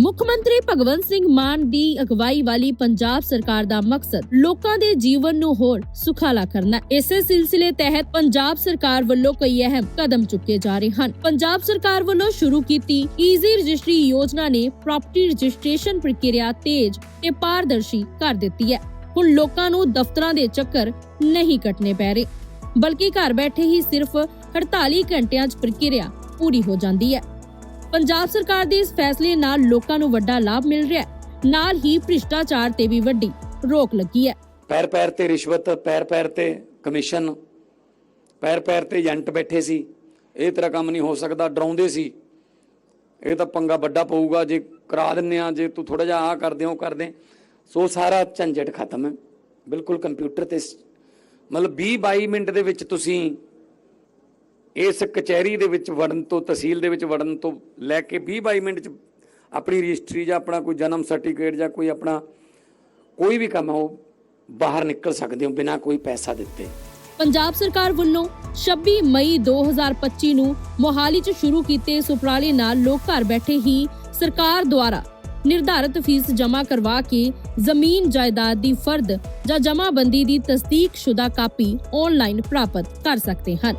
ਮੁੱਖ ਮੰਤਰੀ ਭਗਵੰਤ ਸਿੰਘ ਮਾਨ ਦੀ ਅਗਵਾਈ ਵਾਲੀ ਪੰਜਾਬ ਸਰਕਾਰ ਦਾ ਮਕਸਦ ਲੋਕਾਂ ਦੇ ਜੀਵਨ ਨੂੰ ਹੋਰ ਸੁਖਾਲਾ ਕਰਨਾ। ਇਸੇ ਸਿਲਸਿਲੇ ਤਹਿਤ ਪੰਜਾਬ ਸਰਕਾਰ ਵੱਲੋਂ ਕਈ ਅਹਿਮ ਕਦਮ ਚੁੱਕੇ ਜਾ ਰਹੇ ਹਨ। ਪੰਜਾਬ ਸਰਕਾਰ ਵੱਲੋਂ ਸ਼ੁਰੂ ਕੀਤੀ ਈਜ਼ੀ ਰਜਿਸਟਰੀ ਯੋਜਨਾ ਨੇ ਪ੍ਰਾਪਰਟੀ ਰਜਿਸਟ੍ਰੇਸ਼ਨ ਪ੍ਰਕਿਰਿਆ ਤੇਜ਼ ਤੇ ਪਾਰਦਰਸ਼ੀ ਕਰ ਦਿੱਤੀ ਹੈ। ਹੁਣ ਲੋਕਾਂ ਨੂੰ ਦਫ਼ਤਰਾਂ ਦੇ ਚੱਕਰ ਨਹੀਂ ਕੱਟਣੇ ਪੈ ਰਹੇ, ਬਲਕਿ ਘਰ ਬੈਠੇ ਹੀ ਸਿਰਫ 48 ਘੰਟਿਆਂ 'ਚ ਪ੍ਰਕਿਰਿਆ ਪੂਰੀ ਹੋ ਜਾਂਦੀ ਹੈ। ਪੰਜਾਬ ਸਰਕਾਰ ਦੇ ਇਸ ਫੈਸਲੇ ਨਾਲ ਲੋਕਾਂ ਨੂੰ ਵੱਡਾ ਲਾਭ ਮਿਲ ਰਿਹਾ ਹੈ। ਨਾਲ ਹੀ ਭ੍ਰਿਸ਼ਟਾਚਾਰ ਤੇ ਵੀ ਵੱਡੀ ਰੋਕ ਲੱਗੀ ਹੈ। ਪੈਰ ਪੈਰ ਤੇ ਰਿਸ਼ਵਤ, ਪੈਰ ਪੈਰ ਤੇ ਕਮਿਸ਼ਨ, ਪੈਰ ਪੈਰ ਤੇ ਏਜੰਟ ਬੈਠੇ ਸੀ। ਇਹ ਤੇਰਾ ਕੰਮ ਨਹੀਂ ਹੋ ਸਕਦਾ, ਡਰਾਉਂਦੇ ਸੀ। ਇਹ ਤਾਂ ਪੰਗਾ ਵੱਡਾ ਪਊਗਾ, ਜੇ ਕਰਾ ਦਿੰਨੇ ਆ ਜੇ ਤੂੰ ਥੋੜਾ ਜਿਹਾ ਆ ਕਰਦੇ ਹੋ ਕਰਦੇ। ਸੋ ਸਾਰਾ ਝੰਜਟ ਖਤਮ ਹੈ। ਬਿਲਕੁਲ ਕੰਪਿਊਟਰ ਤੇ ਮਤਲਬ 20 22 ਮਿੰਟ ਦੇ ਵਿੱਚ ਤੁਸੀਂ ਇਸ ਕਚਹਿਰੀ ਦੇ ਵਿੱਚ ਵੜਨ ਤੋਂ, ਤਹਿਸੀਲ ਦੇ ਵਿੱਚ ਵੜਨ ਤੋਂ ਲੈ ਕੇ 20 22 ਮਿੰਟ ਚ ਆਪਣੀ ਰਜਿਸਟਰੀ ਜਾਂ ਆਪਣਾ ਕੋਈ ਜਨਮ ਸਰਟੀਫਿਕੇਟ ਜਾਂ ਕੋਈ ਆਪਣਾ ਕੋਈ ਵੀ ਕੰਮ ਹੈ ਬਾਹਰ ਨਿਕਲ ਸਕਦੇ ਹੋ ਬਿਨਾਂ ਕੋਈ ਪੈਸਾ ਦਿੱਤੇ। ਪੰਜਾਬ ਸਰਕਾਰ ਵੱਲੋਂ 26 ਮਈ 2025 ਨੂੰ ਮੋਹਾਲੀ 'ਚ ਸ਼ੁਰੂ ਕੀਤੇ ਇਸ ਉਪਰਾਲੇ ਨਾਲ ਲੋਕ ਘਰ ਬੈਠੇ ਹੀ ਸਰਕਾਰ ਦੁਆਰਾ ਨਿਰਧਾਰਤ ਫੀਸ ਜਮ੍ਹਾਂ ਕਰਵਾ ਕੇ ਜ਼ਮੀਨ ਜਾਇਦਾਦ ਦੀ ਫਰਦ ਜਾਂ ਜਮ੍ਹਾਂਬੰਦੀ ਦੀ ਤਸਦੀਕਸ਼ੁਦਾ ਕਾਪੀ ਆਨਲਾਈਨ ਪ੍ਰਾਪਤ ਕਰ ਸਕਦੇ ਹਨ।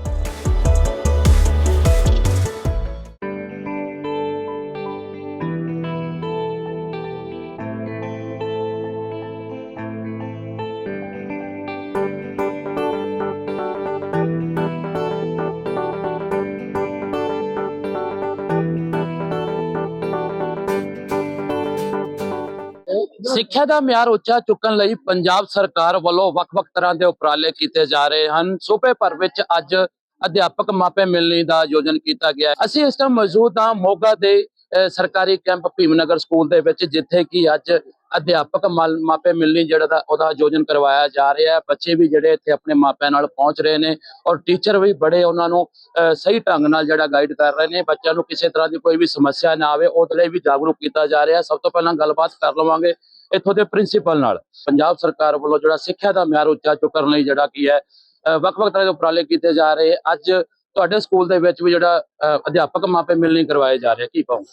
ਸਿੱਖਿਆ ਦਾ ਮਿਆਰ ਉੱਚਾ ਚੁੱਕਣ ਲਈ ਪੰਜਾਬ ਸਰਕਾਰ ਵੱਲੋਂ ਵੱਖ-ਵੱਖ ਤਰ੍ਹਾਂ ਦੇ ਉਪਰਾਲੇ ਕੀਤੇ ਜਾ ਰਹੇ ਹਨ। ਸੂਬੇ ਭਰ ਵਿੱਚ ਅੱਜ ਅਧਿਆਪਕ ਮਾਪੇ ਮਿਲਣੀ ਦਾ ਆਯੋਜਨ ਕੀਤਾ ਗਿਆ। ਅਸੀਂ ਇਸ ਟਾਈਮ ਮੌਜੂਦ ਹਾਂ ਮੋਗਾ ਦੇ ਸਰਕਾਰੀ ਕੈਂਪ ਭੀਮਨਗਰ ਸਕੂਲ ਦੇ ਵਿੱਚ ਜਿੱਥੇ ਕਿ ਅੱਜ ਅਧਿਆਪਕ ਮਾਪੇ ਮਿਲਣੀ ਜਿਹੜਾ ਦਾ ਉਹਦਾ ਆਯੋਜਨ ਕਰਵਾਇਆ ਜਾ ਰਿਹਾ ਹੈ। ਬੱਚੇ ਵੀ ਜਿਹੜੇ ਇੱਥੇ ਆਪਣੇ ਮਾਪਿਆਂ ਨਾਲ ਪਹੁੰਚ ਰਹੇ ਨੇ ਔਰ ਟੀਚਰ ਵੀ ਬੜੇ ਉਹਨਾਂ ਨੂੰ ਅਹ, ਸਹੀ ਢੰਗ ਨਾਲ ਜਿਹੜਾ ਗਾਈਡ ਕਰ ਰਹੇ ਨੇ। ਬੱਚਿਆਂ ਨੂੰ ਕਿਸੇ ਤਰ੍ਹਾਂ ਦੀ ਕੋਈ ਵੀ ਸਮੱਸਿਆ ਨਾ ਆਵੇ ਉਹਦੇ ਲਈ ਵੀ ਜਾਗਰੂਕ ਕੀਤਾ ਜਾ ਰਿਹਾ ਸਭ ਤੋਂ ਪਹਿਲਾਂ ਗੱਲਬਾਤ ਕਰ ਲਵਾਂਗੇ ਇੱਥੋਂ ਦੇ ਪ੍ਰਿੰਸੀਪਲ ਨਾਲ। ਪੰਜਾਬ ਸਰਕਾਰ ਵੱਲੋਂ ਜਿਹੜਾ ਸਿੱਖਿਆ ਦਾ ਮਿਆਰ ਉੱਚਾ ਚੁੱਕਣ ਲਈ ਜਿਹੜਾ ਕੀ ਹੈ ਵੱਖ-ਵੱਖ ਤਰ੍ਹਾਂ ਦੇ ਉਪਰਾਲੇ ਕੀਤੇ ਜਾ ਰਹੇ। ਅੱਜ ਤੁਹਾਡੇ ਸਕੂਲ ਦੇ ਵਿੱਚ ਵੀ ਜਿਹੜਾ ਅਧਿਆਪਕ ਮਾਪੇ ਮਿਲਣੀ ਕਰਵਾਏ ਜਾ ਰਹੇ। ਕੀ ਕਹੋ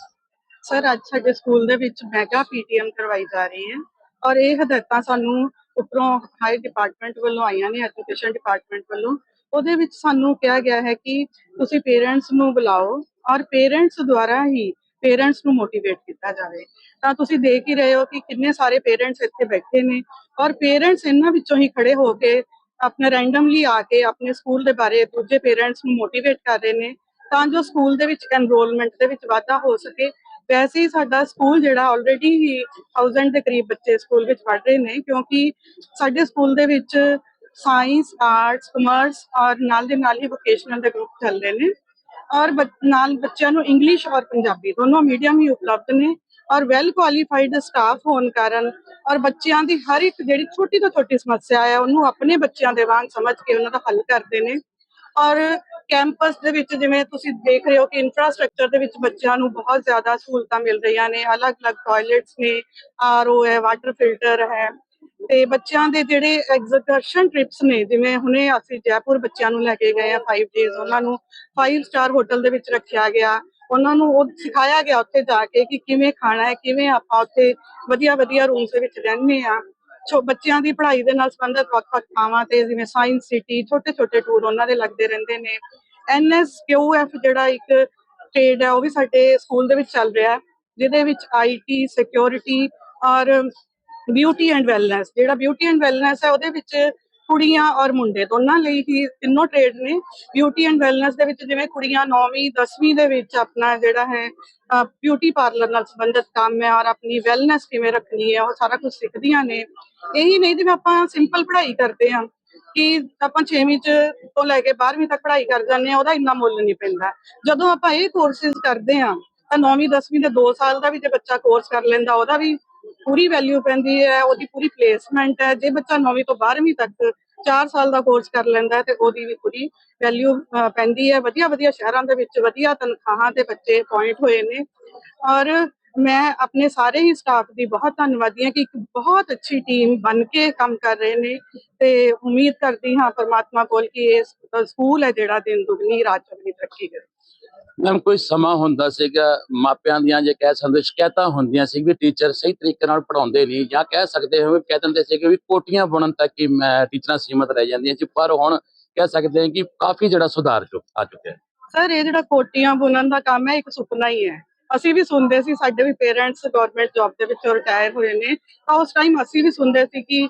ਸਰ ਅੱਜ ਸਾਡੇ ਸਕੂਲ ਦੇ ਵਿੱਚ ਮੈਗਾ ਪੀਟੀਐਮ ਕਰਵਾਈ ਜਾ ਰਹੀ ਹੈ। ਔਰ ਇਹ ਹਦਾਇਤਾਂ ਸਾਨੂੰ ਉਪਰੋਂ ਹਾਈ ਡਿਪਾਰਟਮੈਂਟ ਵੱਲੋਂ ਆਈਆਂ ਨੇ ਐਜੂਕੇਸ਼ਨ ਡਿਪਾਰਟਮੈਂਟ ਵੱਲੋਂ। ਉਹਦੇ ਵਿੱਚ ਸਾਨੂੰ ਕਿਹਾ ਗਿਆ ਹੈ ਕਿ ਤੁਸੀਂ ਪੇਰੈਂਟਸ ਨੂੰ ਬੁਲਾਓ। ਔਰ ਪੇਰੈਂਟਸ ਦੁਆਰਾ ਹੀ ਪੇਰੈਂਟਸ ਨੂੰ ਮੋਟੀਵੇਟ ਕੀਤਾ ਜਾਵੇ। ਤਾਂ ਤੁਸੀਂ ਦੇਖ ਹੀ ਰਹੇ ਹੋ ਕਿ ਕਿੰਨੇ ਸਾਰੇ ਪੇਰੈਂਟਸ ਇੱਥੇ ਬੈਠੇ ਨੇ ਔਰ ਪੇਰੈਂਟਸ ਇਹਨਾਂ ਵਿੱਚੋਂ ਹੀ ਖੜੇ ਹੋ ਕੇ ਆਪਣੇ ਰੈਂਡਮਲੀ ਆ ਕੇ ਆਪਣੇ ਸਕੂਲ ਦੇ ਬਾਰੇ ਦੂਜੇ ਪੇਰੈਂਟਸ ਨੂੰ ਮੋਟੀਵੇਟ ਕਰ ਰਹੇ ਨੇ ਤਾਂ ਜੋ ਸਕੂਲ ਦੇ ਵਿੱਚ ਐਨਰੋਲਮੈਂਟ ਦੇ ਵਿੱਚ ਵਾਧਾ ਹੋ ਸਕੇ। ਵੈਸੇ ਹੀ ਸਾਡਾ ਸਕੂਲ ਜਿਹੜਾ ਆਲਰੇਡੀ ਹੀ 1000 ਦੇ ਕਰੀਬ ਬੱਚੇ ਸਕੂਲ ਵਿੱਚ ਪੜ੍ਹ ਰਹੇ ਨੇ ਕਿਉਂਕਿ ਸਾਡੇ ਸਕੂਲ ਦੇ ਵਿੱਚ ਸਾਇੰਸ ਆਰਟਸ ਕਮਰਸ ਔਰ ਨਾਲ ਦੇ ਨਾਲ ਹੀ ਵੋਕੇਸ਼ਨਲ ਦੇ ਗਰੁੱਪ ਚੱਲ ਰਹੇ ਨੇ। ਔਰ ਬੱਚ- ਨਾਲ ਬੱਚਿਆਂ ਨੂੰ ਇੰਗਲਿਸ਼ ਔਰ ਪੰਜਾਬੀ ਦੋਨੋਂ ਮੀਡੀਅਮ ਹੀ ਉਪਲਬਧ ਨੇ ਔਰ ਵੈਲ ਕੁਆਲੀਫਾਈਡ ਸਟਾਫ ਹੋਣ ਕਾਰਨ ਔਰ ਬੱਚਿਆਂ ਦੀ ਹਰ ਇੱਕ ਜਿਹੜੀ ਛੋਟੀ ਤੋਂ ਛੋਟੀ ਸਮੱਸਿਆ ਹੈ, ਉਹਨੂੰ ਆਪਣੇ ਬੱਚਿਆਂ ਦੇ ਵਾਂਗ ਸਮਝ ਕੇ ਉਹਨਾਂ ਦਾ ਹੱਲ ਕਰਦੇ ਨੇ। ਔਰ ਕੈਂਪਸ ਦੇ ਵਿੱਚ ਜਿਵੇਂ ਤੁਸੀਂ ਦੇਖ ਰਹੇ ਹੋ ਕਿ ਇਨਫਰਾਸਟ੍ਰਕਚਰ ਦੇ ਵਿੱਚ ਬੱਚਿਆਂ ਨੂੰ ਬਹੁਤ ਜ਼ਿਆਦਾ ਸਹੂਲਤਾਂ ਮਿਲ ਰਹੀਆਂ ਨੇ, ਅਲੱਗ-ਅਲੱਗ ਟਾਇਲਟਸ ਨੇ ਆਰਓ ਹੈ ਵਾਟਰ ਫਿਲਟਰ ਹੈ। ਤੇ ਬੱਚਿਆਂ ਦੇ ਜਿਹੜੇ ਐਗਜ਼ਰਸ਼ਨ ਟ੍ਰਿਪਸ ਨੇ, ਜਿਵੇਂ ਹੁਣੇ ਅਸੀਂ ਜੈਪੁਰ ਬੱਚਿਆਂ ਨੂੰ ਲੈ ਕੇ ਗਏ ਆ 5 ਡੇਜ਼ ਉਹਨਾਂ ਨੂੰ 5 ਸਟਾਰ ਹੋਟਲ ਦੇ ਵਿੱਚ ਰੱਖਿਆ ਗਿਆ। ਉਹਨਾਂ ਨੂੰ ਉਹ ਸਿਖਾਇਆ ਗਿਆ ਉੱਥੇ ਜਾ ਕੇ ਕਿ ਕਿਵੇਂ ਖਾਣਾ ਹੈ, ਕਿਵੇਂ ਆਪਾਂ ਉੱਥੇ ਵਧੀਆ ਵਧੀਆ ਰੂਮਸ ਦੇ ਵਿੱਚ ਰਹਿੰਦੇ ਆ ਛੋ, ਬੱਚਿਆਂ ਦੀ ਪੜ੍ਹਾਈ ਦੇ ਨਾਲ ਸੰਬੰਧਿਤ ਵੱਖ-ਵੱਖ ਥਾਵਾਂ ਤੇ ਜਿਵੇਂ ਸਾਇੰਸ ਸਿਟੀ ਛੋਟੇ-ਛੋਟੇ ਟੂਰ ਉਹਨਾਂ ਦੇ ਲੱਗਦੇ ਰਹਿੰਦੇ ਨੇ। ਐਨਐਸਕਿਊਐਫ ਜਿਹੜਾ ਇੱਕ ਟ੍ਰੇਡ ਹੈ, ਉਹ ਵੀ ਸਾਡੇ ਸਕੂਲ ਦੇ ਵਿੱਚ ਚੱਲ ਰਿਹਾ ਹੈ, ਜਿਹਦੇ ਵਿੱਚ ਆਈਟੀ ਸਿਕਿਉਰਿਟੀ ਔਰ ਬਿਊਟੀ ਐਂਡ ਵੈਲਨੈਸ ਜਿਹੜਾ ਬਿਊਟੀ ਐਂਡ ਵੈਲਨੈਸ ਹੈ, ਉਹਦੇ ਵਿੱਚ ਕੁੜੀਆਂ ਔਰ ਮੁੰਡੇ ਦੋਨਾਂ ਲਈ ਹੀ ਤਿੰਨੋਂ ਟ੍ਰੇਡ ਨੇ। ਬਿਊਟੀ ਐਂਡ ਵੈਲਨੈਸ ਦੇ ਵਿੱਚ ਜਿਵੇਂ ਕੁੜੀਆਂ 9ਵੀਂ 10ਵੀਂ ਦੇ ਵਿੱਚ ਆਪਣਾ ਜਿਹੜਾ ਹੈ ਬਿਊਟੀ ਪਾਰਲਰ ਨਾਲ ਸੰਬੰਧਿਤ ਕੰਮ ਹੈ ਔਰ ਆਪਣੀ ਵੈਲਨੈਸ ਕਿਵੇਂ ਰੱਖਣੀ ਹੈ, ਉਹ ਸਾਰਾ ਕੁਝ ਸਿੱਖਦੀਆਂ ਨੇ। ਇਹੀ ਨਹੀਂ ਜਿਵੇਂ ਆਪਾਂ ਸਿੰਪਲ ਪੜ੍ਹਾਈ ਕਰਦੇ ਹਾਂ ਕਿ ਆਪਾਂ 6ਵੀਂ ਚ ਤੋਂ ਲੈ ਕੇ 12ਵੀਂ ਤੱਕ ਪੜ੍ਹਾਈ ਕਰ ਜਾਂਦੇ ਆ ਉਹਦਾ ਇੰਨਾ ਮੁੱਲ ਨਹੀਂ ਪੈਂਦਾ। ਜਦੋਂ ਆਪਾਂ ਇਹ ਕੋਰਸਿਸ ਕਰਦੇ ਆ ਤਾਂ 9ਵੀਂ 10ਵੀਂ ਦੇ 2 ਸਾਲ ਦਾ ਵੀ ਜੇ ਬੱਚਾ ਕੋਰਸ ਕਰ ਲੈਂਦਾ, ਉਹਦਾ ਵੀ ਪੂਰੀ ਵੈਲਿਊ ਪੈਂਦੀ ਹੈ, ਉਹਦੀ ਪੂਰੀ ਪਲੇਸਮੈਂਟ ਹੈ, ਜੇ ਬੱਚਾ 9ਵੀਂ ਤੋਂ 12ਵੀਂ ਤੱਕ 4 ਸਾਲ ਦਾ ਕੋਰਸ ਕਰ ਲੈਂਦਾ ਤੇ ਉਹਦੀ ਵੀ ਪੂਰੀ ਵੈਲਿਊ ਪੈਂਦੀ ਹੈ। ਵਧੀਆ ਵਧੀਆ ਸ਼ਹਿਰਾਂ ਦੇ ਵਿੱਚ ਵਧੀਆ ਤਨਖਾਹਾਂ ਤੇ ਬੱਚੇ ਅਪਾਇੰਟ ਹੋਏ ਨੇ। ਔਰ ਮੈਂ ਆਪਣੇ ਸਾਰੇ ਹੀ ਸਟਾਫ ਦੀ ਬਹੁਤ ਧੰਨਵਾਦੀ ਹਾਂ ਕਿ ਇੱਕ ਬਹੁਤ ਅੱਛੀ ਟੀਮ ਬਣ ਕੇ ਕੰਮ ਕਰ ਰਹੇ ਨੇ। ਤੇ ਉਮੀਦ ਕਰਦੀ ਹਾਂ ਪਰਮਾਤਮਾ ਕੋਲ ਕਿ ਇਹ ਸਕੂਲ ਹੈ ਜਿਹੜਾ ਦਿਨ ਦੁਗਣੀ ਰਾਤ ਚੌਗਣੀ ਤਰੱਕੀ ਕਰੇ। ਮੈਮ ਕੋਈ ਸਮਾਂ ਹੁੰਦਾ ਸੀਗਾ, ਮਾਪਿਆਂ ਦੀਆਂ ਜੇ ਕਹਿ ਸਕਦੇ, ਸ਼ਿਕਾਇਤਾਂ ਹੁੰਦੀਆਂ ਸੀ ਵੀ ਟੀਚਰ ਸਹੀ ਤਰੀਕੇ ਨਾਲ ਪੜਾਉਂਦੇ ਨਹੀਂ ਜਾਂ ਕਹਿ ਸਕਦੇ ਹੋ ਕਹਿ ਦਿੰਦੇ ਸੀ ਕਿ ਵੀ ਕੋਟੀਆਂ ਬੁਣਨ ਤੱਕ ਹੀ ਟੀਚਰਾਂ ਸੀਮਤ ਰਹਿ ਜਾਂਦੀਆਂ ਸੀ, ਪਰ ਹੁਣ ਕਹਿ ਸਕਦੇ ਹਾਂ ਕਿ ਕਾਫੀ ਜਿਹੜਾ ਸੁਧਾਰ ਆ ਚੁੱਕਿਆ ਹੈ। ਸਰ ਇਹ ਜਿਹੜਾ ਕੋਟੀਆਂ ਬੁਣਨ ਦਾ ਕੰਮ ਹੈ, ਇੱਕ ਸੁਪਨਾ ਹੀ ਹੈ ਅਸੀਂ ਵੀ ਸੁਣਦੇ ਸੀ, ਸਾਡੇ ਵੀ ਪੇਰੈਂਟਸ ਗਵਰਨਮੈਂਟ ਜੌਬ ਦੇ ਵਿੱਚੋਂ ਰਿਟਾਇਰ ਹੋਏ ਨੇ ਤਾਂ ਉਸ ਟਾਈਮ ਅਸੀਂ ਵੀ ਸੁਣਦੇ ਸੀ ਕਿ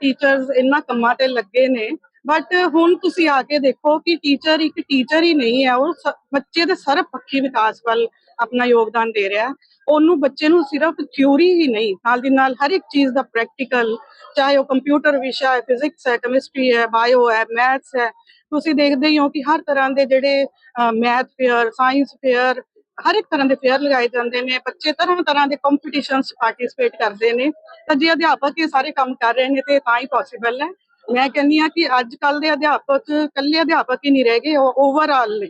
ਟੀਚਰਸ ਇੰਨਾ ਕੰਮਾਂ ਤੇ ਲੱਗੇ ਨੇ ਬਟ ਹੁਣ ਤੁਸੀਂ ਆ ਕੇ ਦੇਖੋ ਕਿ ਟੀਚਰ ਇੱਕ ਟੀਚਰ ਹੀ ਨਹੀਂ ਹੈ, ਉਹ ਸ- ਬੱਚੇ ਦੇ ਸਰਬਪੱਖੀ ਵਿਕਾਸ ਵੱਲ ਆਪਣਾ ਯੋਗਦਾਨ ਦੇ ਰਿਹਾ ਉਹਨੂੰ ਬੱਚੇ ਨੂੰ ਸਿਰਫ ਥਿਊਰੀ ਹੀ ਨਹੀਂ, ਨਾਲ ਦੀ ਨਾਲ ਹਰ ਇੱਕ ਚੀਜ਼ ਦਾ ਪ੍ਰੈਕਟੀਕਲ ਚਾਹੇ ਉਹ ਕੰਪਿਊਟਰ ਵਿਸ਼ਾ ਹੈ ਫਿਜ਼ਿਕਸ ਹੈ ਕੈਮਿਸਟਰੀ ਹੈ ਬਾਇਓ ਹੈ ਮੈਥਸ ਹੈ, ਤੁਸੀਂ ਦੇਖਦੇ ਹੀ ਹੋ ਕਿ ਹਰ ਤਰ੍ਹਾਂ ਦੇ ਜਿਹੜੇ ਮੈਥ ਫੇਅਰ ਸਾਇੰਸ ਫੇਅਰ ਹਰ ਇੱਕ ਤਰ੍ਹਾਂ ਦੇ ਫੇਅਰ ਲਗਾਏ ਜਾਂਦੇ ਨੇ, ਬੱਚੇ ਤਰ੍ਹਾਂ ਤਰ੍ਹਾਂ ਦੇ ਕੰਪੀਟੀਸ਼ਨਸ ਪਾਰਟਿਸਿਪੇਟ ਕਰਦੇ ਨੇ। ਤਾਂ ਜੇ ਅਧਿਆਪਕ ਇਹ ਸਾਰੇ ਕੰਮ ਕਰ ਰਹੇ ਨੇ, ਤੇ ਤਾਂ ਹੀ ਪੋਸੀਬਲ ਹੈ। ਮੈਂ ਕਹਿੰਦੀ ਆ ਕਿ ਅੱਜ ਕੱਲ ਦੇ ਅਧਿਆਪਕ, ਇਕੱਲੇ ਅਧਿਆਪਕ ਹੀ ਨਹੀਂ ਰਹਿ ਗਏ, ਉਹ ਓਵਰਆਲ ਨੇ।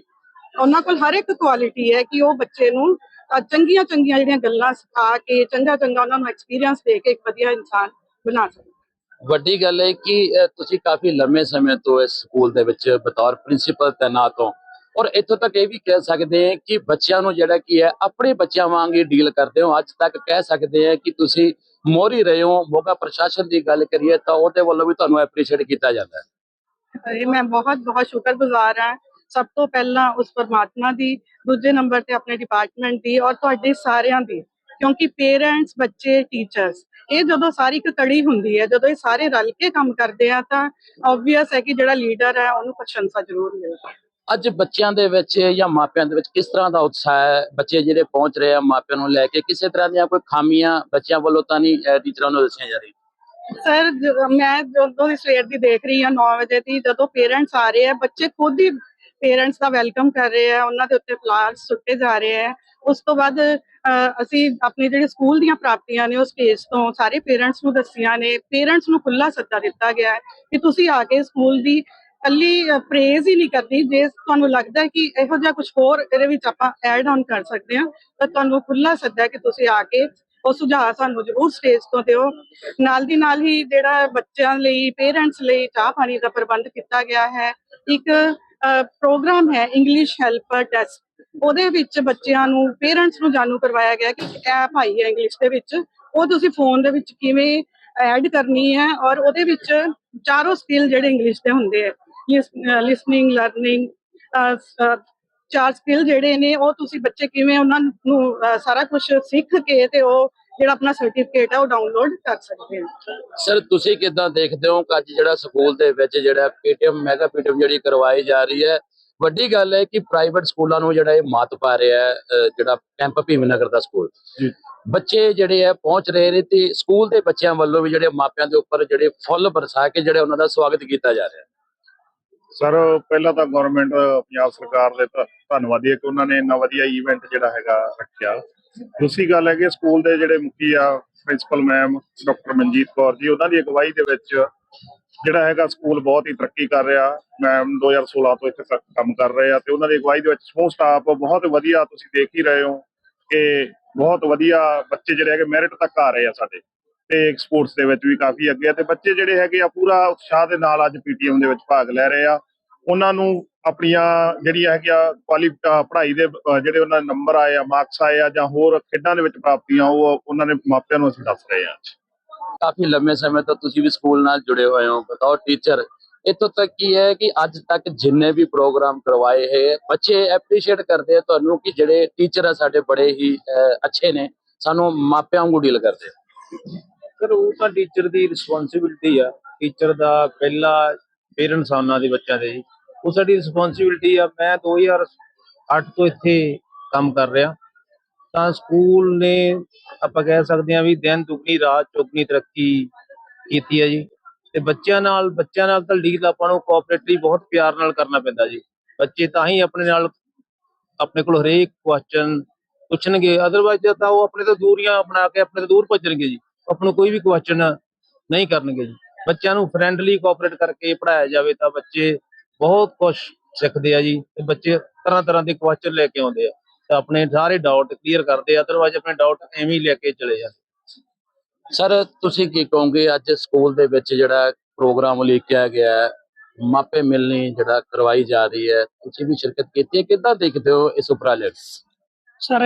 ਉਹਨਾਂ ਕੋਲ ਹਰ ਇੱਕ ਕੁਆਲਿਟੀ ਹੈ ਕਿ ਉਹ ਬੱਚੇ ਨੂੰ ਚੰਗੀਆਂ ਚੰਗੀਆਂ ਜਿਹੜੀਆਂ ਗੱਲਾਂ ਸਿਖਾ ਕੇ ਚੰਗਾ ਚੰਗਾ ਉਹਨਾਂ ਨੂੰ ਐਕਸਪੀਰੀਅੰਸ ਦੇ ਕੇ ਇੱਕ ਵਧੀਆ ਇਨਸਾਨ ਬਣਾ ਸਕਣ। ਵੱਡੀ ਗੱਲ ਹੈ ਕਿ ਤੁਸੀਂ ਕਾਫੀ ਲੰਮੇ ਸਮੇਂ ਤੋਂ ਇਸ ਸਕੂਲ ਦੇ ਵਿੱਚ ਬਤੌਰ ਪ੍ਰਿੰਸੀਪਲ ਤੈਨਾਤ ਹੋ ਔਰ ਇੱਥੋਂ ਤੱਕ ਇਹ ਵੀ ਕਹਿ ਸਕਦੇ ਹਾਂ ਕਿ ਬੱਚਿਆਂ ਨੂੰ ਜਿਹੜਾ ਕੀ ਹੈ, ਆਪਣੇ ਬੱਚਿਆਂ ਵਾਂਗ ਹੀ ਡੀਲ ਕਰਦੇ ਹੋ। ਅੱਜ ਤੱਕ ਕਹਿ ਸਕਦੇ ਹਾਂ ਕਿ ਤੁਸੀਂ ਮੋਹਰੀ ਰਹੇ ਹੋ, ਮੋਗਾ ਪ੍ਰਸ਼ਾਸਨ ਦੀ ਗੱਲ ਕਰੀਏ ਤਾਂ ਉਹਦੇ ਵੱਲੋਂ ਵੀ ਤੁਹਾਨੂੰ ਐਪਰੀਸ਼ੀਏਟ ਕੀਤਾ ਜਾਂਦਾ ਹੈ। ਇਹ ਮੈਂ ਬਹੁਤ ਬਹੁਤ ਸ਼ੁਕਰਗੁਜ਼ਾਰ ਹਾਂ। ਸਭ ਤੋਂ ਪਹਿਲਾਂ ਉਸ ਪਰਮਾਤਮਾ ਦੀ, ਦੂਜੇ ਨੰਬਰ ਤੇ ਆਪਣੇ ਡਿਪਾਰਟਮੈਂਟ ਦੀ ਔਰ ਤੁਹਾਡੇ ਸਾਰਿਆਂ ਦੀ, ਕਿਉਂਕਿ ਪੇਰੈਂਟਸ ਬੱਚੇ ਟੀਚਰਸ ਇਹ ਜਦੋਂ ਸਾਰੀ ਇੱਕ ਹੁੰਦੀ ਹੈ, ਜਦੋਂ ਇਹ ਸਾਰੇ ਰਲ ਕੇ ਕੰਮ ਕਰਦੇ ਆ ਤਾਂ ਆਬਵੀਅਸ ਹੈ ਕਿ ਜਿਹੜਾ ਲੀਡਰ ਹੈ ਉਹਨੂੰ ਪ੍ਰਸ਼ੰਸਾ ਜ਼ਰੂਰ ਮਿਲਦੀ ਹੈ। ਅੱਜ ਬੱਚਿਆਂ ਦੇ ਵਿੱਚ ਜਾਂ ਮਾਪਿਆਂ ਦੇ ਵਿੱਚ ਕਿਸ ਤਰ੍ਹਾਂ ਦਾ ਉਤਸ਼ਾਹ ਹੈ? ਬੱਚੇ ਜਿਹੜੇ ਪਹੁੰਚ ਰਹੇ ਆ ਮਾਪਿਆਂ ਨੂੰ ਲੈ ਕੇ ਕਿਸੇ ਤਰ੍ਹਾਂ ਦੀਆਂ ਕੋਈ ਖਾਮੀਆਂ ਬੱਚਿਆਂ ਵੱਲੋਂ ਤਾਂ ਨਹੀਂ ਅਹ, ਟੀਚਰਾਂ ਨੂੰ ਦੱਸੀਆਂ ਜਾ ਰਹੀਆਂ? ਸਰ ਜ- ਮੈਂ ਜਦੋਂ ਦੀ ਸਵੇਰ ਦੀ ਦੇਖ ਰਹੀ ਹਾਂ 9 ਵਜੇ ਦੀ ਜਦੋਂ ਪੇਰੈਂਟਸ ਆ ਰਹੇ ਆ ਬੱਚੇ ਖੁਦ ਹੀ ਪੇਰੈਂਟਸ ਦਾ ਵੈਲਕਮ ਕਰ ਰਹੇ ਆ ਉਹਨਾਂ ਦੇ ਉੱਤੇ ਫਲਾਵਰਸ ਸੁੱਟੇ ਜਾ ਰਹੇ ਆ। ਉਸ ਤੋਂ ਬਾਅਦ ਅਹ, ਅਸੀਂ ਆਪਣੀ ਜਿਹੜੀ ਸਕੂਲ ਦੀਆਂ ਪ੍ਰਾਪਤੀਆਂ ਨੇ ਉਸ ਪੇਜ ਤੋਂ ਸਾਰੇ ਪੇਰੈਂਟਸ ਨੂੰ ਦੱਸੀਆਂ ਨੇ। ਪੇਰੈਂਟਸ ਨੂੰ ਖੁੱਲਾ ਸੱਦਾ ਦਿੱਤਾ ਗਿਆ ਹੈ ਕਿ ਤੁਸੀਂ ਆ ਕੇ ਸਕੂਲ ਦੀ ਕੱਲੀ ਪ੍ਰੇਜ਼ ਹੀ ਨਹੀਂ ਕਰਨੀ। ਜੇ ਤੁਹਾਨੂੰ ਲੱਗਦਾ ਹੈ ਕਿ ਇਹੋ ਜਿਹਾ ਕੁਝ ਹੋਰ ਇਹਦੇ ਵਿੱਚ ਆਪਾਂ ਐਡ ਆਨ ਕਰ ਸਕਦੇ ਹਾਂ, ਤਾਂ ਤੁਹਾਨੂੰ ਖੁੱਲਾ ਸੱਦਾ ਕਿ ਤੁਸੀਂ ਆ ਕੇ ਉਹ ਸੁਝਾਅ ਸਾਨੂੰ ਜ਼ਰੂਰ ਸਟੇਜ ਤੋਂ ਦਿਓ। ਨਾਲ ਦੀ ਨਾਲ ਹੀ ਜਿਹੜਾ ਬੱਚਿਆਂ ਲਈ ਪੇਰੈਂਟਸ ਲਈ ਚਾਹ ਪਾਣੀ ਦਾ ਪ੍ਰਬੰਧ ਕੀਤਾ ਗਿਆ ਹੈ, ਇੱਕ ਪ੍ਰੋਗਰਾਮ ਹੈ ਇੰਗਲਿਸ਼ ਹੈਲਪਰ ਟੈਸਟ ਉਹਦੇ ਵਿੱਚ ਬੱਚਿਆਂ ਨੂੰ ਪੇਰੈਂਟਸ ਨੂੰ ਜਾਣੂ ਕਰਵਾਇਆ ਗਿਆ ਕਿ ਐਪ ਆਈ ਹੈ ਇੰਗਲਿਸ਼ ਦੇ ਵਿੱਚ। ਉਹ ਤੁਸੀਂ ਫੋਨ ਦੇ ਵਿੱਚ ਕਿਵੇਂ ਐਡ ਕਰਨੀ ਹੈ ਔਰ ਉਹਦੇ ਵਿੱਚ ਚਾਰੋਂ ਸਕਿੱਲ ਜਿਹੜੇ ਇੰਗਲਿਸ਼ ਦੇ ਹੁੰਦੇ ਆ ਲਿਸਨਿੰਗ ਲਰਨਿੰਗ ਚਾਰ ਸਕਿੱਲ ਜਿਹੜੇ ਨੇ ਉਹ ਤੁਸੀਂ ਬੱਚੇ ਕਿਵੇਂ ਉਹਨਾਂ ਨੂੰ ਸਾਰਾ ਕੁਝ ਸਿੱਖ ਕੇ ਤੇ ਉਹ ਜਿਹੜਾ ਆਪਣਾ ਸਰਟੀਫਿਕੇਟ ਹੈ ਉਹ ਡਾਊਨਲੋਡ ਕਰ ਸਕਦੇ ਹੋ ਸਰ ਤੁਸੀਂ ਕਿਦਾਂ ਦੇਖਦੇ ਹੋ ਕਿ ਅੱਜ ਜਿਹੜਾ ਸਕੂਲ ਦੇ ਵਿੱਚ ਜਿਹੜਾ ਪੀਟੀਐਮ ਮੈਗਾ ਪੀਟੀਐਮ ਜਿਹੜੀ ਕਰਵਾਈ ਜਾ ਰਹੀ ਹੈ ਵੱਡੀ ਗੱਲ ਹੈ ਕਿ ਪ੍ਰਾਈਵੇਟ ਸਕੂਲਾਂ ਨੂੰ ਜਿਹੜਾ ਇਹ ਮਾਤ ਪਾ ਰਿਹਾ ਹੈ ਜਿਹੜਾ ਕੈਂਪ ਭੀਮ ਨਗਰ ਦਾ ਸਕੂਲ। ਬੱਚੇ ਜਿਹੜੇ ਆ ਪਹੁੰਚ ਰਹੇ ਨੇ ਤੇ ਸਕੂਲ ਦੇ ਬੱਚਿਆਂ ਵੱਲੋਂ ਵੀ ਜਿਹੜੇ ਮਾਪਿਆਂ ਦੇ ਉੱਪਰ ਜਿਹੜੇ ਫੁੱਲ ਬਰਸਾ ਕੇ ਜਿਹੜੇ ਉਹਨਾਂ ਦਾ ਸਵਾਗਤ ਕੀਤਾ ਜਾ ਰਿਹਾ ਹੈ। ਸਰ, ਪਹਿਲਾਂ ਤਾਂ ਗਵਰਨਮੈਂਟ ਪੰਜਾਬ ਸਰਕਾਰ ਦੇ ਧੰਨਵਾਦੀ ਹੈ ਕਿ ਉਹਨਾਂ ਨੇ ਇੰਨਾ ਵਧੀਆ ਈਵੈਂਟ ਜਿਹੜਾ ਹੈਗਾ ਰੱਖਿਆ। ਦੂਸਰੀ ਗੱਲ ਹੈ ਕਿ ਸਕੂਲ ਦੇ ਜਿਹੜੇ ਮੁਖੀ ਆ principal ma'am doctor Manjeet Kaur ji, ਉਹਨਾਂ ਦੀ ਅਗਵਾਈ ਦੇ ਵਿੱਚ ਜਿਹੜਾ ਹੈਗਾ ਸਕੂਲ ਬਹੁਤ ਹੀ ਤਰੱਕੀ ਕਰ ਰਿਹਾ। ਮੈਮ 2016 ਤੋਂ ਇੱਥੇ ਤੱਕ ਕੰਮ ਕਰ ਰਹੇ ਆ ਤੇ ਉਹਨਾਂ ਦੀ ਅਗਵਾਈ ਦੇ ਵਿੱਚ ਸਮੂਹ ਸਟਾਫ ਬਹੁਤ ਵਧੀਆ ਤੁਸੀਂ ਦੇਖ ਹੀ ਰਹੇ ਹੋ ਕਿ ਬਹੁਤ ਵਧੀਆ ਬੱਚੇ ਜਿਹੜੇ ਹੈਗੇ ਮੈਰਿਟ ਤੱਕ ਆ ਰਹੇ ਆ ਸਾਡੇ ਤੇ ਸਪੋਰਟਸ ਦੇ ਵਿੱਚ ਵੀ ਕਾਫੀ ਅੱਗੇ ਆ ਤੇ ਬੱਚੇ ਜਿਹੜੇ ਹੈਗੇ ਆ ਪੂਰਾ ਉਤਸ਼ਾਹ ਦੇ ਨਾਲ ਅੱਜ ਪੀਟੀਐਮ ਦੇ ਵਿੱਚ ਭਾਗ ਲੈ ਰਹੇ ਆ। ਉਹਨਾਂ ਨੂੰ ਆਪਣੀਆਂ ਜਿਹੜੀਆਂ ਹੈਗੀਆਂ ਕੁਆਲੀ ਪੜ੍ਹਾਈ ਦੇ ਜਿਹੜੇ ਉਹਨਾਂ ਦੇ ਨੰਬਰ ਆਏ ਆ ਮਾਰਕਸ ਆਏ ਆ ਜਾਂ ਹੋਰ ਖੇਡਾਂ ਦੇ ਵਿੱਚ ਪ੍ਰਾਪਤੀਆਂ ਉਹ ਉਹਨਾਂ ਦੇ ਮਾਪਿਆਂ ਨੂੰ ਅਸੀਂ ਦੱਸ ਰਹੇ ਆ ਅੱਜ ਕਾਫੀ ਲੰਮੇ ਸਮੇਂ ਤੋਂ ਤੁਸੀਂ ਵੀ ਸਕੂਲ ਨਾਲ ਜੁੜੇ ਹੋਏ ਹੋ ਬਤੌਰ ਟੀਚਰ ਇੱਥੋਂ ਤੱਕ ਕੀ ਹੈ ਕਿ ਅੱਜ ਤੱਕ ਜਿੰਨੇ ਵੀ ਪ੍ਰੋਗਰਾਮ ਕਰਵਾਏ ਹੈ ਬੱਚੇ ਐਪਰੀਸ਼ੀਏਟ ਕਰਦੇ ਆ ਤੁਹਾਨੂੰ ਕਿ ਜਿਹੜੇ ਟੀਚਰ ਆ ਸਾਡੇ ਬੜੇ ਹੀ ਅੱਛੇ ਨੇ ਸਾਨੂੰ ਮਾਪਿਆਂ ਵਾਂਗੂ ਡੀਲ ਕਰਦੇ ਆ। ਸਰ ਉਹ ਤਾਂ ਟੀਚਰ ਦੀ ਰਿਸਪੌਂਸਿਬਿਲਟੀ ਆ ਟੀਚਰ ਦਾ ਪਹਿਲਾ ਪੇਰੈਂਟਸ ਆ ਉਹਨਾਂ ਦੇ ਬੱਚਿਆਂ ਦੇ ਜੀ। ਉਹ ਸਾਡੀ ਰਿਸਪੌਂਸਿਬਿਲਟੀ ਆ। ਮੈਂ 2008 ਤੋਂ ਇੱਥੇ ਕੰਮ ਕਰ ਰਿਹਾ। ਤਾਂ ਸਕੂਲ ਨੇ ਆਪਾਂ ਕਹਿ ਸਕਦੇ ਹਾਂ ਵੀ ਦਿਨ, ਦੁਗਣੀ, ਰਾਤ, ਚੌਗਣੀ ਤਰੱਕੀ ਕੀਤੀ ਹੈ ਜੀ। ਤੇ ਬੱਚਿਆਂ ਨਾਲ ਬੱਚਿਆਂ ਨਾਲ ਤਾਂ ਡੀਲ ਆਪਾਂ ਨੂੰ ਕੋਆਪਰੇਟਲੀ ਬਹੁਤ ਪਿਆਰ ਨਾਲ ਕਰਨਾ ਪੈਂਦਾ ਜੀ। ਬੱਚੇ ਤਾਂ ਹੀ ਆਪਣੇ ਨਾਲ, ਆਪਣੇ ਕੋਲ ਹਰੇਕ ਕੁਐਸਚਨ ਪੁੱਛਣਗੇ। ਅਦਰਵਾਈਜ਼ ਤਾਂ ਉਹ ਆਪਣੇ ਤੋਂ ਦੂਰੀਆਂ ਬਣਾ ਕੇ ਆਪਣੇ ਤੋਂ ਦੂਰ ਭੱਜਣਗੇ ਜੀ। ਆਪਾਂ ਨੂੰ ਕੋਈ ਵੀ ਕੁਐਸਚਨ ਨਹੀਂ ਕਰਨਗੇ ਜੀ। ਬੱਚਿਆਂ ਨੂੰ ਫਰੈਂਡਲੀ ਕੋਆਪਰੇਟ ਕਰਕੇ ਪੜਾਇਆ ਜਾਵੇ ਤਾਂ ਬੱਚੇ ਬਹੁਤ ਕੁਝ ਸਿੱਖਦੇ ਆ ਜੀ ਤੇ ਬੱਚੇ ਤਰ੍ਹਾਂ ਤਰ੍ਹਾਂ ਦੇ ਕੁਐਸਚਨ ਲੈ ਕੇ ਆਉਂਦੇ ਆ ਤਾਂ ਆਪਣੇ ਸਾਰੇ ਡਾਊਟ ਕਲੀਅਰ ਕਰਦੇ ਆ ਅਦਰਵਾਈਜ਼ ਆਪਣੇ ਡਾਊਟ ਐਵੇਂ ਹੀ ਲੈ ਕੇ ਚਲੇ ਜਾਂਦੇ ਸਰ ਤੁਸੀਂ ਕੀ ਕਹੋਗੇ ਅੱਜ ਸਕੂਲ ਦੇ ਵਿੱਚ ਜਿਹੜਾ ਪ੍ਰੋਗਰਾਮ ਲਿਖਿਆ ਗਿਆ ਹੈ ਮਾਪੇ ਮਿਲਣੀ ਜਿਹੜਾ ਕਰਵਾਈ ਜਾ ਰਹੀ ਹੈ ਤੁਸੀਂ ਵੀ ਸ਼ਿਰਕਤ ਕੀਤੀ ਹੈ ਕਿੱਦਾਂ ਦੇਖਦੇ ਹੋ ਇਸ ਉਪਰਾਲੇ ਸਰ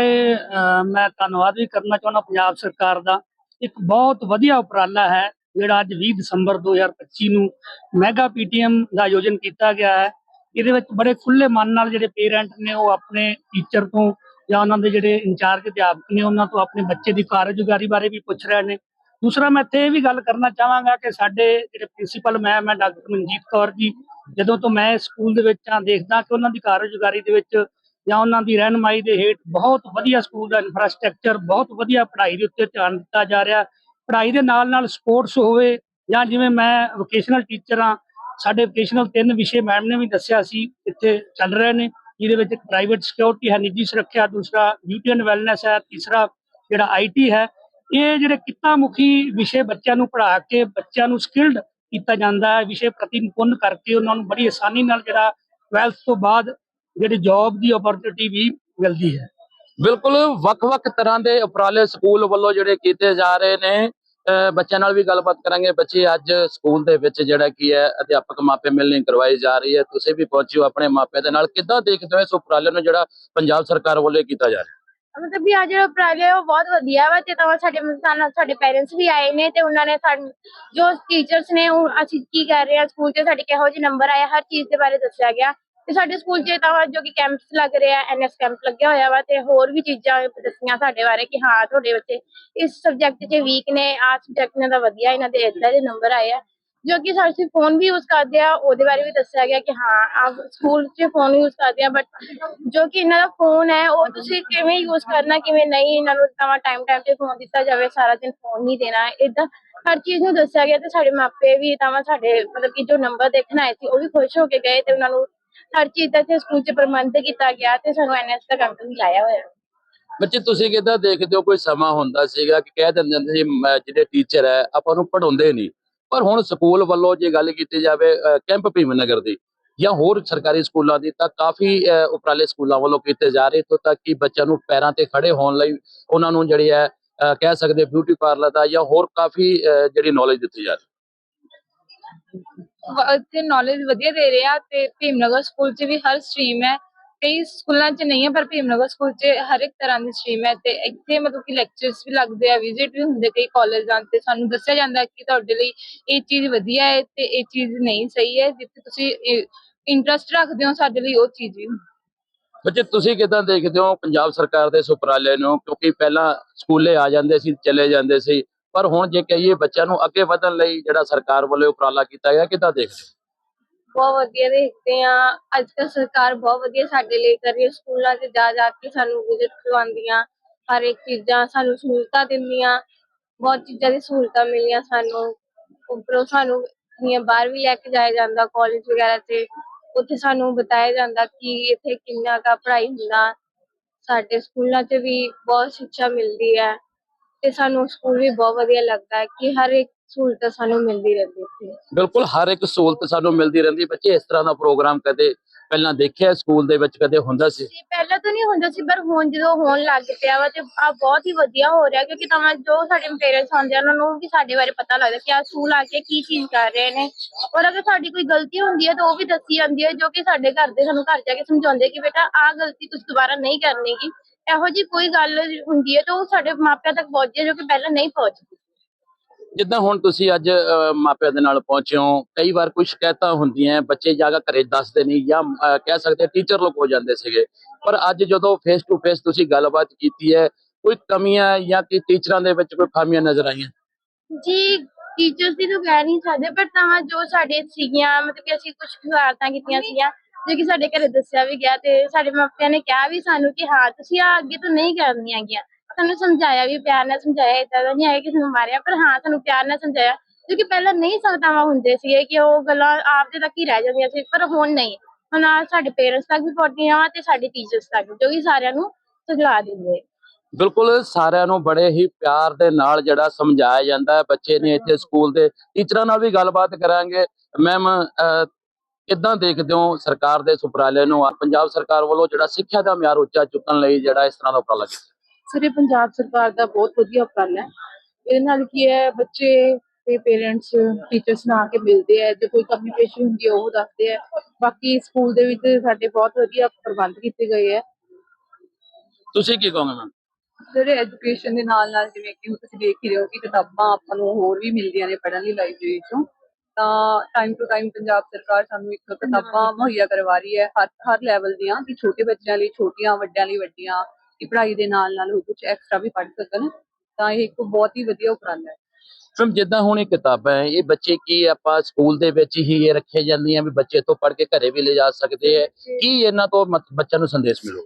ਮੈਂ ਧੰਨਵਾਦ ਵੀ ਕਰਨਾ ਚਾਹੁੰਦਾ ਪੰਜਾਬ ਸਰਕਾਰ ਦਾ। ਇੱਕ ਬਹੁਤ ਵਧੀਆ ਉਪਰਾਲਾ ਹੈ ਜਿਹੜਾ ਅੱਜ 20 ਦਸੰਬਰ 2025 ਨੂੰ ਮੈਗਾ ਪੀਟੀਐਮ ਦਾ ਆਯੋਜਨ ਕੀਤਾ ਗਿਆ ਹੈ, ਇਹਦੇ ਵਿੱਚ ਬੜੇ ਖੁੱਲੇ ਮਨ ਨਾਲ ਜਿਹੜੇ ਪੇਰੈਂਟ ਨੇ ਉਹ ਆਪਣੇ ਟੀਚਰ ਤੋਂ ਜਾਂ ਉਹਨਾਂ ਦੇ ਜਿਹੜੇ ਇੰਚਾਰਜ ਅਧਿਆਪਕ ਨੇ ਉਹਨਾਂ ਤੋਂ ਆਪਣੇ ਬੱਚੇ ਦੀ ਕਾਰਜਕਾਰੀ ਬਾਰੇ ਵੀ ਪੁੱਛ ਰਹੇ ਨੇ। ਦੂਸਰਾ, ਮੈਂ ਇੱਥੇ ਇਹ ਵੀ ਗੱਲ ਕਰਨਾ ਚਾਹਾਂਗਾ ਕਿ ਸਾਡੇ ਜਿਹੜੇ ਪ੍ਰਿੰਸੀਪਲ ਮੈਮ ਹੈ, ਡਾਕਟਰ ਮਨਜੀਤ ਕੌਰ ਜੀ, ਜਦੋਂ ਤੋਂ ਮੈਂ ਸਕੂਲ ਦੇ ਵਿੱਚ ਆ ਦੇਖਦਾ ਕਿ ਉਹਨਾਂ ਦੀ ਕਾਰਜਕਾਰੀ ਦੇ ਵਿੱਚ ਜਾਂ ਉਹਨਾਂ ਦੀ ਰਹਿਨਮਾਈ ਦੇ ਹੇਠ ਬਹੁਤ ਵਧੀਆ ਸਕੂਲ ਦਾ ਇਨਫਰਾਸਟ੍ਰਕਚਰ ਬਹੁਤ ਵਧੀਆ ਪੜ੍ਹਾਈ ਦੇ ਉੱਤੇ ਧਿਆਨ ਦਿੱਤਾ ਜਾ ਰਿਹਾ। ਪੜ੍ਹਾਈ ਦੇ ਨਾਲ ਨਾਲ ਸਪੋਰਟਸ ਹੋਵੇ ਜਾਂ ਜਿਵੇਂ ਮੈਂ ਵੋਕੇਸ਼ਨਲ ਟੀਚਰ ਹਾਂ, ਸਾਡੇ ਵੋਕੇਸ਼ਨਲ ਤਿੰਨ ਵਿਸ਼ੇ ਮੈਮ ਨੇ ਵੀ ਦੱਸਿਆ ਸੀ, ਇੱਥੇ ਚੱਲ ਰਹੇ ਨੇ, ਜਿਹਦੇ ਵਿੱਚ ਪ੍ਰਾਈਵੇਟ ਸਿਕਿਉਰਿਟੀ ਹੈ, ਨਿੱਜੀ ਸੁਰੱਖਿਆ, ਦੂਸਰਾ ਬਿਊਟੀ ਐਂਡ ਵੈਲਨੈਸ ਹੈ, ਤੀਸਰਾ ਜਿਹੜਾ ਆਈਟੀ ਹੈ, ਇਹ ਜਿਹੜੇ ਕਿੱਤਾ ਮੁਖੀ ਵਿਸ਼ੇ ਬੱਚਿਆਂ ਨੂੰ ਪੜ੍ਹਾ ਕੇ ਬੱਚਿਆਂ ਨੂੰ ਸਕਿਲਡ ਕੀਤਾ ਜਾਂਦਾ ਹੈ, ਵਿਸ਼ੇ ਪ੍ਰਤੀ ਨਿਪੁੰਨ ਕਰਕੇ ਉਹਨਾਂ ਨੂੰ ਬੜੀ ਆਸਾਨੀ ਨਾਲ ਜਿਹੜਾ 12th ਤੋਂ ਬਾਅਦ ਜਿਹੜੀ ਜੌਬ ਦੀ ਓਪਰਚੁਨਿਟੀ ਵੀ ਮਿਲਦੀ ਹੈ। ਬਿਲਕੁਲ ਵੱਖ-ਵੱਖ ਤਰ੍ਹਾਂ ਦੇ ਉਪਰਾਲੇ ਸਕੂਲ ਵੱਲੋਂ ਜਿਹੜੇ ਕੀਤੇ ਜਾ ਰਹੇ ਨੇ। ਬੱਚਿਆਂ ਨਾਲ ਵੀ ਗੱਲਬਾਤ ਕਰਾਂਗੇ। ਬੱਚੇ ਅੱਜ ਸਕੂਲ ਦੇ ਵਿੱਚ ਜਿਹੜਾ ਕੀ ਹੈ, ਅਧਿਆਪਕ ਮਾਪੇ ਮਿਲਣੀ ਕਰਵਾਈ ਜਾ ਰਹੀ ਹੈ। ਤੁਸੀਂ ਵੀ ਪਹੁੰਚਿਓ ਆਪਣੇ ਮਾਪੇ ਦੇ ਨਾਲ। ਕਿੱਦਾਂ ਦੇਖਦੇ ਹੋ ਇਸ ਉਪਰਾਲੇ ਨੂੰ ਜਿਹੜਾ ਪੰਜਾਬ ਸਰਕਾਰ ਵੱਲੋਂ ਕੀਤਾ ਜਾ ਰਿਹਾ? ਮਤਲਬ ਵੀ ਆ ਜਿਹੜਾ ਉਪਰਾਲੇ ਆ, ਉਹ ਬਹੁਤ ਵਧੀਆ ਵਾ ਤੇ ਤਾਂ ਸਾਡੇ ਸਾਨੂੰ ਸਾਡੇ ਪੇਰੈਂਟਸ ਵੀ ਆਏ ਨੇ ਤੇ ਉਹਨਾਂ ਨੇ ਸਾਨੂੰ ਜੋ ਟੀਚਰਸ ਨੇ, ਉਹ ਅਸੀਂ ਕੀ ਕਰ ਰਹੇ ਆ ਸਕੂਲ 'ਚ ਸਾਡੇ ਕਿਹੋ ਜਿਹੇ ਨੰਬਰ ਆਏ ਹਰ ਚੀਜ਼ ਦੇ ਬਾਰੇ ਦੱਸਿਆ ਗਿਆ। ਤੇ ਸਾਡੇ ਸਕੂਲ 'ਚ ਤਾਂ ਜੋ ਕਿ ਕੈਂਪਸ ਲੱਗ ਰਿਹਾ ਐਨਐਸ ਕੈਂਪ ਲੱਗਿਆ ਹੋਇਆ ਵਾ ਤੇ ਹੋਰ ਵੀ ਚੀਜ਼ਾਂ ਦੱਸੀਆਂ ਸਾਡੇ ਬਾਰੇ ਕਿ ਹਾਂ ਤੁਹਾਡੇ ਬੱਚੇ ਇਸ ਸਬਜੈਕਟ 'ਚ ਵੀਕ ਨੇ, ਆ ਸਬਜੈਕਟ ਇਹਨਾਂ ਦਾ ਵਧੀਆ, ਇਹਨਾਂ ਦੇ ਇਦਾਂ ਦੇ ਨੰਬਰ ਆਏ ਆ। ਜੋ ਕਿ ਸਾਡੇ ਫੋਨ ਵੀ ਯੂਜ਼ ਕਰਦੇ ਆ, ਉਹਦੇ ਬਾਰੇ ਵੀ ਦੱਸਿਆ ਗਿਆ ਕਿ ਹਾਂ ਆਪ ਸਕੂਲ 'ਚ ਫੋਨ ਯੂਜ਼ ਕਰਦੇ ਆ ਬਟ ਜੋ ਕਿ ਇਹਨਾਂ ਦਾ ਫੋਨ ਹੈ, ਉਹ ਤੁਸੀਂ ਕਿਵੇਂ ਯੂਜ਼ ਕਰਨਾ, ਕਿਵੇਂ ਨਹੀਂ, ਇਹਨਾਂ ਨੂੰ ਨਵਾਂ ਟਾਈਮ ਟਾਈਮ ਤੇ ਫੋਨ ਦਿੱਤਾ ਜਾਵੇ, ਸਾਰਾ ਦਿਨ ਫੋਨ ਨਹੀਂ ਦੇਣਾ ਇਦਾਂ ਹਰ ਚੀਜ਼ ਨੂੰ ਦੱਸਿਆ ਗਿਆ ਤੇ ਸਾਡੇ ਮਾਪੇ ਵੀ ਤਾਂ ਸਾਡੇ ਮਤਲਬ ਕਿ ਜੋ ਨੰਬਰ ਦੇਖਣ ਆਏ ਸੀ, ਉਹ ਵੀ ਖੁਸ਼ ਹੋ ਕੇ ਗਏ ਤੇ ਉਹਨਾਂ ਨੂੰ ਹਰ ਚੀਜ਼ ਦਾ ਇੱਥੇ ਸਕੂਲ 'ਚ ਪ੍ਰਬੰਧ ਕੀਤਾ ਗਿਆ ਤੇ ਸਾਨੂੰ ਐਨਐਸ ਦਾ ਕੈਂਪ ਵੀ ਲਾਇਆ ਹੋਇਆ। ਬੱਚੇ ਤੁਸੀਂ ਕਿੱਦਾਂ ਦੇਖਦੇ ਹੋ ਕੋਈ ਸਮਾਂ ਹੁੰਦਾ ਸੀਗਾ ਕਿ ਕਹਿ ਦਿੰਦੇ ਹੁੰਦੇ ਸੀ ਮ- ਜਿਹੜੇ ਟੀਚਰ ਹੈ ਆਪਾਂ ਨੂੰ ਪੜਾਉਂਦੇ ਨਹੀਂ। ਪਰ ਹੁਣ ਸਕੂਲ ਵੱਲੋਂ ਜੇ ਗੱਲ ਕੀਤੀ ਜਾਵੇ ਅ, ਕੈਂਪ ਭੀਮ ਦੀ ਜਾਂ ਹੋਰ ਸਰਕਾਰੀ ਸਕੂਲਾਂ ਦੀ ਤਾਂ ਕਾਫੀ ਅ, ਉਪਰਾਲੇ ਸਕੂਲਾਂ ਵੱਲੋਂ ਕੀਤੇ ਜਾ ਰਹੇ ਇੱਥੋਂ ਤੱਕ ਕਿ ਬੱਚਿਆਂ ਨੂੰ ਪੈਰਾਂ ਤੇ ਖੜੇ ਹੋਣ ਲਈ ਉਹਨਾਂ ਨੂੰ ਜਿਹੜੀ ਹੈ ਅ, ਕਹਿ ਸਕਦੇ ਬਿਊਟੀ ਪਾਰਲਰ ਦਾ ਜਾਂ ਹੋਰ ਕਾਫੀ ਅ, ਜਿਹੜੀ ਨੌਲੇਜ ਦਿੱਤੀ ਜਾ ਰਹੀ। ਇੱਥੇ ਨੌਲੇਜ ਵਧੀਆ ਦੇ ਰਹੇ ਤੇ ਭੀਮਨਗਰ ਸਕੂਲ 'ਚ ਵੀ ਹਰ ਸਟਰੀਮ ਹੈ। ਕਈ ਸਕੂਲਾਂ 'ਚ ਨਹੀਂ ਹੈ, ਪਰ ਭੀਮਨਗਰ ਸਕੂਲ 'ਚ ਹਰ ਇੱਕ ਤਰ੍ਹਾਂ ਦੀ ਸਟਰੀਮ ਹੈ ਤੇ ਇੱਥੇ ਮਤਲਬ ਕਿ ਲੈਕਚਰਸ ਵੀ ਲੱਗਦੇ ਆ ਵਿਜ਼ਿਟ ਵੀ ਹੁੰਦੇ ਕਈ ਕਾਲਜਾਂ ਤੇ। ਸਾਨੂੰ ਦੱਸਿਆ ਜਾਂਦਾ ਕਿ ਤੁਹਾਡੇ ਲਈ ਇਹ ਚੀਜ਼ ਵਧੀਆ ਹੈ ਤੇ ਇਹ ਚੀਜ਼ ਨਹੀਂ ਸਹੀ ਹੈ, ਜਿੱਥੇ ਤੁਸੀਂ ਇੰਟਰਸਟ ਰੱਖਦੇ ਹੋ, ਸਾਡੇ ਲਈ ਉਹ ਚੀਜ਼ ਵੀ। ਬੱਚੇ, ਤੁਸੀਂ ਕਿਦਾਂ ਦੇਖਦੇ ਹੋ ਪੰਜਾਬ ਸਰਕਾਰ ਦੇ ਇਸ ਉਪਰਾਲੇ ਨੂੰ? ਕਿਉਂਕਿ ਪਹਿਲਾਂ ਸਕੂਲੇ ਆ ਜਾਂਦੇ ਸੀ, ਚਲੇ ਜਾਂਦੇ ਸੀ। ਪਰ ਹੁਣ ਜੇ ਕਹੀਏ ਬੱਚਿਆਂ ਨੂੰ ਅੱਗੇ ਵਧਣ ਲਈ ਜਿਹੜਾ ਸਰਕਾਰ ਵੱਲੋਂ ਉਪਰਾਲਾ ਕੀਤਾ ਗਿਆ, ਕਿਦਾਂ ਦੇਖਦੇ ਬਹੁਤ ਵਧੀਆ ਦੇਖਦੇ ਆ ਅੱਜ ਕੱਲ੍ਹ ਸਰਕਾਰ ਬਹੁਤ ਵਧੀਆ ਸਾਡੇ ਲਈ ਕਰ ਰਹੀ ਹੈ। ਸਕੂਲਾਂ 'ਚ ਜਾ ਜਾ ਕੇ ਸਾਨੂੰ ਵਿਜ਼ਿਟ ਕਰਵਾਉਂਦੀਆਂ। ਹਰ ਇੱਕ ਚੀਜ਼ਾਂ ਸਾਨੂੰ ਸਹੂਲਤਾਂ ਦਿੰਦੀਆਂ। ਬਹੁਤ ਚੀਜ਼ਾਂ ਦੀ ਸਹੂਲਤਾਂ ਮਿਲੀਆਂ ਸਾਨੂੰ। ਉੱਪਰੋਂ ਸਾਨੂੰ ਦੀਆਂ ਬਾਹਰ ਵੀ ਲੈ ਕੇ ਜਾਇਆ ਜਾਂਦਾ ਕਾਲਜ ਵਗੈਰਾ ਤੇ, ਉੱਥੇ ਸਾਨੂੰ ਬਤਾਇਆ ਜਾਂਦਾ ਕਿ ਇੱਥੇ ਕਿੰਨਾ ਕਾ ਪੜ੍ਹਾਈ ਹੁੰਦਾ। ਸਾਡੇ ਸਕੂਲਾਂ 'ਚ ਵੀ ਬਹੁਤ ਸਿੱਖਿਆ ਮਿਲਦੀ ਹੈ। ਤੇ ਸਾਨੂੰ ਸਕੂਲ ਵੀ ਬਹੁਤ ਵਧੀਆ ਲੱਗਦਾ ਹੈ ਕਿ ਹਰ ਇੱਕ ਸਹੂਲਤ ਸਾਨੂੰ ਮਿਲਦੀ ਰਹਿੰਦੀ ਇੱਥੇ ਬਿਲਕੁਲ ਹਰ ਇੱਕ ਸਹੂਲਤ ਸਾਨੂੰ ਮਿਲਦੀ ਰਹਿੰਦੀ ਬੱਚੇ ਇਸ ਤਰ੍ਹਾਂ ਦਾ ਪ੍ਰੋਗਰਾਮ ਕਦੇ ਪਹਿਲਾਂ ਦੇਖਿਆ ਸਕੂਲ ਦੇ ਵਿੱਚ ਕਦੇ ਹੁੰਦਾ ਸੀ? ਸੀ ਪਹਿਲਾਂ ਤਾਂ ਨਹੀਂ ਹੁੰਦਾ ਸੀ ਪਰ ਹੁਣ ਜਦੋਂ ਹੋਣ ਲੱਗ ਪਿਆ ਵਾ ਤੇ ਆ ਬਹੁਤ ਹੀ ਵਧੀਆ ਹੋ ਰਿਹਾ ਕਿਉਂਕਿ ਤਾਂ ਜੋ ਸਾਡੇ ਪੇਰੈਂਟਸ ਆਉਂਦੇ ਆ ਉਹਨਾਂ ਨੂੰ ਵੀ ਸਾਡੇ ਬਾਰੇ ਪਤਾ ਲੱਗਦਾ ਕਿ ਆ ਸਕੂਲ ਆ ਕੇ ਕੀ ਚੀਜ਼ ਕਰ ਰਹੇ ਨੇ। ਔਰ ਅਗਰ ਸਾਡੀ ਕੋਈ ਗਲਤੀ ਹੁੰਦੀ ਹੈ ਤਾਂ ਉਹ ਵੀ ਦੱਸੀ ਜਾਂਦੀ ਹੈ ਜੋ ਕਿ ਸਾਡੇ ਘਰ ਦੇ ਸਾਨੂੰ ਘਰ ਜਾ ਕੇ ਸਮਝਾਉਂਦੇ ਕਿ ਬੇਟਾ ਆ ਗਲਤੀ ਤੁਸੀਂ ਦੁਬਾਰਾ ਨਹੀਂ ਕਰਨੀਗੀ ਇਹੋ ਜੀ ਕੋਈ ਗੱਲ ਹੁੰਦੀ ਹੈ ਤਾਂ ਉਹ ਸਾਡੇ ਮਾਪਿਆਂ ਤੱਕ ਪਹੁੰਚਦੀ ਹੈ ਜੋ ਕਿ ਪਹਿਲਾਂ ਨਹੀਂ ਪਹੁੰਚਦੀ ਜਿੱਦਾਂ ਹੁਣ ਤੁਸੀਂ ਅੱਜ ਮਾਪਿਆਂ ਦੇ ਨਾਲ ਪਹੁੰਚੇ ਹੋ ਕਈ ਵਾਰ ਕੋਈ ਸ਼ਿਕਾਇਤਾਂ ਹੁੰਦੀਆਂ ਬੱਚੇ ਜਾ ਕੇ ਘਰੇ ਦੱਸਦੇ ਨਹੀਂ ਜਾਂ ਕਹਿ ਸਕਦੇ ਟੀਚਰ ਲੋਕ ਹੋ ਜਾਂਦੇ ਸੀਗੇ। ਪਰ ਅੱਜ ਜਦੋਂ ਫੇਸ ਟੂ ਫੇਸ ਤੁਸੀਂ ਗੱਲਬਾਤ ਕੀਤੀ ਹੈ ਕੋਈ ਕਮੀਆਂ ਜਾਂ ਕਿ ਟੀਚਰਾਂ ਦੇ ਵਿੱਚ ਕੋਈ ਖਾਮੀਆਂ ਨਜ਼ਰ ਆਈਆਂ? ਜੀ ਟੀਚਰਸ ਦੀ ਤਾਂ ਕਹਿ ਨਹੀਂ ਸਕਦੇ ਪਰ ਤਾਂ ਜੋ ਸਾਡੇ ਸੀਗੀਆਂ ਮਤਲਬ ਕਿ ਅਸੀਂ ਕੁਝ ਸ਼ਰਾਰਤਾਂ ਕੀਤੀਆਂ ਸੀਗੀਆਂ ਜੋ ਕਿ ਸਾਡੇ ਘਰੇ ਦੱਸਿਆ ਵੀ ਗਿਆ ਤੇ ਸਾਡੇ ਮਾਪਿਆਂ ਨੇ ਕਿਹਾ ਵੀ ਸਾਨੂੰ ਕਿ ਹਾਂ ਤੁਸੀਂ ਆ ਅੱਗੇ ਤੋਂ ਨਹੀਂ ਕਰਨੀਆਂ ਹੈਗੀਆਂ। ਸਾਨੂੰ ਸਮਝਾਇਆ ਵੀ ਪਿਆਰ ਨਾਲ ਸਮਝਾਇਆ ਏਦਾਂ ਦਾ ਨਹੀਂ ਹੈ ਕਿ ਸਾਨੂੰ ਮਾਰਿਆ ਪਰ ਹਾਂ ਸਾਨੂੰ ਪਿਆਰ ਨਾਲ ਸਮਝਾਇਆ। ਕਿਉਂਕਿ ਪਹਿਲਾਂ ਨਹੀਂ ਸਕਤਾਵਾਂ ਹੁੰਦੇ ਸੀਗੇ ਕਿ ਉਹ ਗੱਲਾਂ ਆਪਦੇ ਤੱਕ ਹੀ ਰਹਿ ਜਾਂਦੀਆਂ ਸੀ ਪਰ ਹੁਣ ਨਹੀਂ। ਹੁਣ ਸਾਡੇ ਪੇਰੈਂਟਸ ਤੱਕ ਵੀ ਪਹੁੰਚਦੀਆਂ ਵਾ ਤੇ ਸਾਡੇ ਟੀਚਰਸ ਤੱਕ ਜੋ ਕਿ ਸਾਰਿਆਂ ਨੂੰ ਸੁਝਲਾ ਦਿੰਦੇ। ਬਿਲਕੁਲ ਸਾਰਿਆਂ ਨੂੰ ਬੜੇ ਹੀ ਪਿਆਰ ਦੇ ਨਾਲ ਜਿਹੜਾ ਸਮਝਾਇਆ ਜਾਂਦਾ ਹੈ। ਬੱਚੇ ਨੇ ਇੱਥੇ ਸਕੂਲ ਦੇ ਟੀਚਰਾਂ ਨਾਲ ਵੀ ਗੱਲਬਾਤ ਕਰਾਂਗੇ। ਮੈਮ ਕਿੱਦਾਂ ਦੇਖਦੇ ਹੋ ਸਰਕਾਰ ਦੇ ਇਸ ਉਪਰਾਲੇ ਨੂੰ ਪੰਜਾਬ ਸਰਕਾਰ ਵੱਲੋਂ ਜਿਹੜਾ ਸਿੱਖਿਆ ਦਾ ਮਿਆਰ ਉੱਚਾ ਚੁੱਕਣ ਲਈ ਜਿਹੜਾ ਇਸ ਤਰ੍ਹਾਂ ਦਾ ਉਪਰਾਲਾ ਕੀਤਾ? ਸਰ ਇਹ ਪੰਜਾਬ ਸਰਕਾਰ ਦਾ ਬਹੁਤ ਵਧੀਆ ਉਪਰਾਲਾ ਹੈ। ਇਹਦੇ ਨਾਲ ਕੀ ਹੈ ਬੱਚੇ ਇੱਥੇ ਪੇਰੈਂਟਸ ਟੀਚਰਸ ਨਾਲ ਆ ਕੇ ਮਿਲਦੇ ਆ। ਜੇ ਕੋਈ ਕਮੀ ਪੇਸ਼ੀ ਹੁੰਦੀ ਹੈ ਉਹ ਦੱਸਦੇ ਆ। ਬਾਕੀ ਸਕੂਲ ਦੇ ਵਿੱਚ ਸਾਡੇ ਬਹੁਤ ਵਧੀਆ ਪ੍ਰਬੰਧ ਕੀਤੇ ਗਏ ਆ। ਤੁਸੀਂ ਕੀ ਕਹੋਗੇ ਮੈਮ? ਜਿਹੜੇ ਐਜੂਕੇਸ਼ਨ ਦੇ ਨਾਲ ਨਾਲ ਜਿਵੇਂ ਕਿ ਤੁਸੀਂ ਦੇਖ ਹੀ ਰਹੇ ਹੋ ਕਿ ਕਿਤਾਬਾਂ ਆਪਾਂ ਨੂੰ ਹੋਰ ਵੀ ਮਿਲਦੀਆਂ ਨੇ ਪੜ੍ਹਨ ਲਈ ਲਾਇਬ੍ਰੇਰੀ ਚੋਂ। ਤਾਂ ਟਾਈਮ ਟੂ ਟਾਈਮ ਪੰਜਾਬ ਸਰਕਾਰ ਸਾਨੂੰ ਇੱਕ ਕਿਤਾਬਾਂ ਮੁਹੱਈਆ ਕਰਵਾ ਰਹੀ ਹੈ। ਹਰ ਹਰ ਲੈਵਲ ਦੀਆਂ ਕਿ ਛੋਟੇ ਬੱਚਿਆਂ ਲਈ ਛੋਟੀਆਂ ਵੱਡਿਆਂ ਲਈ ਵੱਡੀਆਂ ਕਿ ਪੜ੍ਹਾਈ ਦੇ ਨਾਲ ਨਾਲ ਉਹ ਕੁਝ ਐਕਸਟਰਾ ਵੀ ਪੜ੍ਹ ਸਕਣ ਤਾਂ ਇਹ ਇੱਕ ਬਹੁਤ ਹੀ ਵਧੀਆ ਉਪਰਾਲਾ ਹੈ। ਮੈਮ ਜਿੱਦਾਂ ਹੁਣ ਇਹ ਕਿਤਾਬਾਂ ਹੈ ਇਹ ਬੱਚੇ ਕੀ ਆਪਾਂ ਸਕੂਲ ਦੇ ਵਿੱਚ ਹੀ ਇਹ ਰੱਖੇ ਜਾਂਦੀਆਂ ਵੀ ਬੱਚੇ ਤੋਂ ਪੜ੍ਹ ਕੇ ਘਰੇ ਵੀ ਲੈ ਜਾ ਸਕਦੇ ਹੈ? ਕੀ ਇਹਨਾਂ ਤੋਂ ਬੱਚਿਆਂ ਨੂੰ ਸੰਦੇਸ਼ ਮਿਲੂ?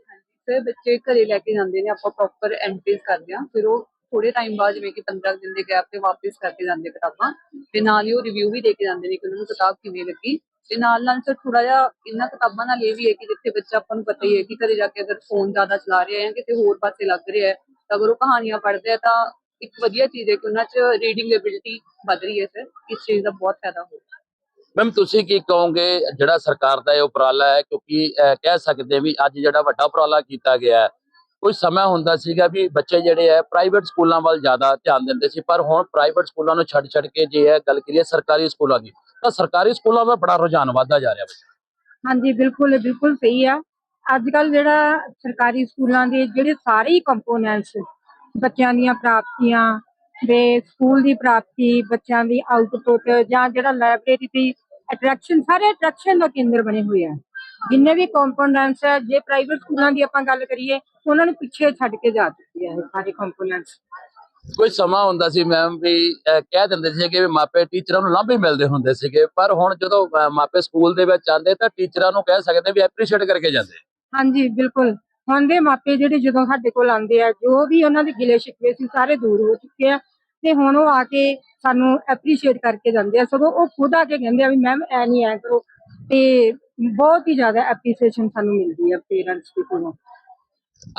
ਫਿਰ ਬੱਚੇ ਘਰੇ ਲੈ ਕੇ ਜਾਂਦੇ ਨੇ ਆਪਾਂ ਪ੍ਰੋਪਰ ਐਂਟਰੀਜ਼ ਕਰਦੇ ਹਾਂ ਫਿਰ ਉਹ ਥੋੜੇ ਟਾਈਮ ਬਾਅਦ ਜਿਵੇਂ ਕਿ 15 ਦਿਨ ਦੇ ਗੈਪ ਤੇ ਵਾਪਸ ਕਰਕੇ ਜਾਂਦੇ ਕਿਤਾਬਾਂ, ਤੇ ਨਾਲ ਹੀ ਉਹ ਰਿਵਿਊ ਵੀ ਦੇ ਕੇ ਜਾਂਦੇ ਨੇ ਕਿ ਉਹਨਾਂ ਨੂੰ ਕਿਤਾਬ ਕਿਵੇਂ ਲੱਗੀ। ਤੇ ਨਾਲ ਨਾਲ ਸਰ ਥੋੜਾ ਜਿਹਾ ਇਹਨਾਂ ਕਿਤਾਬਾਂ ਨਾਲ ਇਹ ਵੀ ਹੈ ਕਿ ਜਿੱਥੇ ਬੱਚਾ ਆਪਾਂ ਨੂੰ ਪਤਾ ਹੀ ਹੈ ਕਿ ਘਰੇ ਜਾ ਕੇ ਅਗਰ ਫੋਨ ਜ਼ਿਆਦਾ ਚਲਾ ਰਿਹਾ ਹੈ ਕਿਤੇ ਹੋਰ ਪਾਸੇ ਲੱਗ ਰਿਹਾ ਹੈ, ਤਾਂ ਅਗਰ ਉਹ ਕਹਾਣੀਆਂ ਪੜ੍ਹਦੇ ਆ ਤਾਂ ਇੱਕ ਵਧੀਆ ਚੀਜ਼ ਹੈ ਕਿ ਉਹਨਾਂ 'ਚ ਰੀਡਿੰਗ ਐਬਿਲਿਟੀ ਵੱਧ ਰਹੀ ਹੈ ਸਰ ਇਸ ਚੀਜ਼ ਦਾ ਬਹੁਤ ਫਾਇਦਾ ਹੋਊਗਾ ਮੈਮ ਤੁਸੀਂ ਕੀ ਕਹੋਗੇ, ਜਿਹੜਾ ਸਰਕਾਰ ਦਾ ਇਹ ਉਪਰਾਲਾ ਹੈ, ਕਿਉਂਕਿ ਕਹਿ ਸਕਦੇ ਵੀ ਅੱਜ ਜਿਹੜਾ ਵੱਡਾ ਉਪਰਾਲਾ ਕੀਤਾ ਗਿਆ ਹੈ ਕੋਈ ਸਮਾਂ ਹੁੰਦਾ ਸੀਗਾ ਵੀ ਬੱਚੇ ਜਿਹੜੇ ਹੈ ਪ੍ਰਾਈਵੇਟ ਸਕੂਲਾਂ ਵੱਲ ਜ਼ਿਆਦਾ ਧਿਆਨ ਦਿੰਦੇ ਸੀ, ਪਰ ਹੁਣ ਪ੍ਰਾਈਵੇਟ ਸਕੂਲਾਂ ਨੂੰ ਛੱਡ ਛੱਡ ਕੇ ਜੇ ਹੈ ਗੱਲ ਕਰੀਏ ਸਰਕਾਰੀ ਸਕੂਲਾਂ ਦੀ, ਤਾਂ ਸਰਕਾਰੀ ਸਕੂਲਾਂ ਵੱਲ ਬੜਾ ਰੁਝਾਨ ਵਧਦਾ ਜਾ ਰਿਹਾ ਹਾਂਜੀ, ਬਿਲਕੁਲ ਬਿਲਕੁਲ ਸਹੀ ਆ। ਅੱਜ ਕੱਲ ਜਿਹੜਾ ਸਰਕਾਰੀ ਸਕੂਲਾਂ ਦੇ ਜਿਹੜੇ ਸਾਰੇ ਕੰਪੋਨੈਂਟਸ ਬੱਚਿਆਂ ਦੀਆਂ ਪ੍ਰਾਪਤੀਆਂ ਦੇ ਸਕੂਲ ਦੀ ਪ੍ਰਾਪਤੀ, ਬੱਚਿਆਂ ਦੀ ਆਊਟਪੁੱਟ ਜਾਂ ਜਿਹੜਾ ਲਾਇਬ੍ਰੇਰੀ ਦੀ ਅਟਰੈਕਸ਼ਨ ਸਾਰੇ ਅਟਰੈਕਸ਼ਨ ਦਾ ਕੇਂਦਰ ਬਣੇ ਹੋਏ ਆ। ਜਿੰਨੇ ਵੀ ਕੰਪੋਨੈਂਟਸ ਹੈ ਜੇ ਪ੍ਰਾਈਵੇਟ ਸਕੂਲਾਂ ਦੀ ਆਪਾਂ ਗੱਲ ਕਰੀਏ ਉਹਨਾਂ ਨੂੰ ਪਿੱਛੇ ਛੱਡ ਕੇ ਜਾ ਚੁੱਕੇ ਇਹ ਸਾਰੇ ਕੰਪੋਨੈਂਟਸ ਕੋਈ ਸਮਾਂ ਹੁੰਦਾ ਸੀ ਮੈਮ ਵੀ ਕਹਿ ਦਿੰਦੇ ਸੀ ਕਿ ਮਾਪੇ ਟੀਚਰਾਂ ਨੂੰ ਲਾਂਭੇ ਮਿਲਦੇ ਹੁੰਦੇ ਸੀਗੇ ਪਰ ਹੁਣ ਜਦੋਂ ਮਾਪੇ ਸਕੂਲ ਦੇ ਵਿੱਚ ਆਉਂਦੇ ਤਾਂ ਟੀਚਰਾਂ ਨੂੰ ਕਹਿ ਸਕਦੇ ਵੀ ਐਪਰੀਸ਼ੀਏਟ ਕਰਕੇ ਜਾਂਦੇ। ਹਾਂਜੀ ਬਿਲਕੁਲ। ਹੁਣ ਦੇ ਮਾਪੇ ਜਿਹੜੇ ਜਦੋਂ ਸਾਡੇ ਕੋਲ ਆਉਂਦੇ ਆ ਜੋ ਵੀ ਉਹਨਾਂ ਦੇ ਗਿਲੇ ਸ਼ਿਕਵੇ ਸੀ ਸਾਰੇ ਦੂਰ ਹੋ ਚੁੱਕੇ ਆ। ਤੇ ਹੁਣ ਉਹ ਆ ਕੇ ਸਾਨੂੰ ਐਪਰੀਸ਼ੀਏਟ ਕਰਕੇ ਜਾਂਦੇ ਆ। ਸਗੋਂ ਉਹ ਖੁਦ ਆ ਕੇ ਕਹਿੰਦੇ ਆ ਵੀ ਮੈਮ ਐ ਨਹੀਂ ਐ ਕਰੋ। ਤੇ ਬਹੁਤ ਹੀ ਜ਼ਿਆਦਾ ਐਪਰੀਸ਼ੀਏਸ਼ਨ ਸਾਨੂੰ ਮਿਲਦੀ ਆ ਪੇਰੈਂਟਸ ਦੇ ਕੋਲੋਂ।